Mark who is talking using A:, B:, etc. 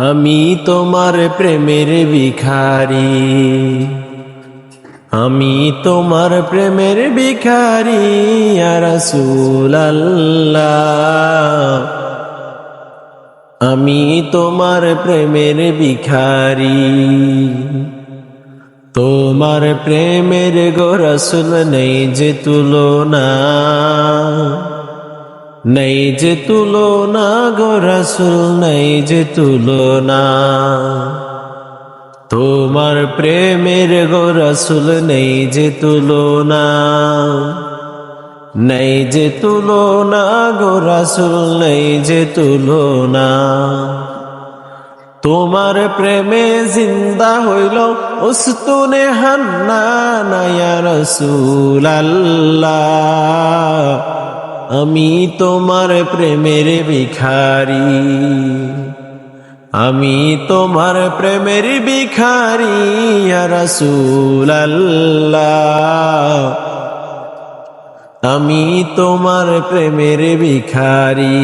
A: আমি তোমার প্রেমের ভিখারি। আমি তোমার প্রেমের ভিখারি আল্লাহ আমি তোমার প্রেমের ভিখারি। তোমার প্রেমের গো রসুল নেই যে তুলনা। নেই যে তুলনা গো রসুল, নেই যে তুলনা। তোমার প্রেমের গো রসুল, নেই যে তুলনা। নেই যে তুলনা গো রসুল, নেই যে তুলনা। তোমার প্রেমে জিন্দা হইল উস্তুনে হান্না নয়া রসুল আল্লাহ আমি তোমার প্রেমের ভিখারি। আমি তোমার প্রেমের ভিখারি রসুল আমি তোমার প্রেমের ভিখারি।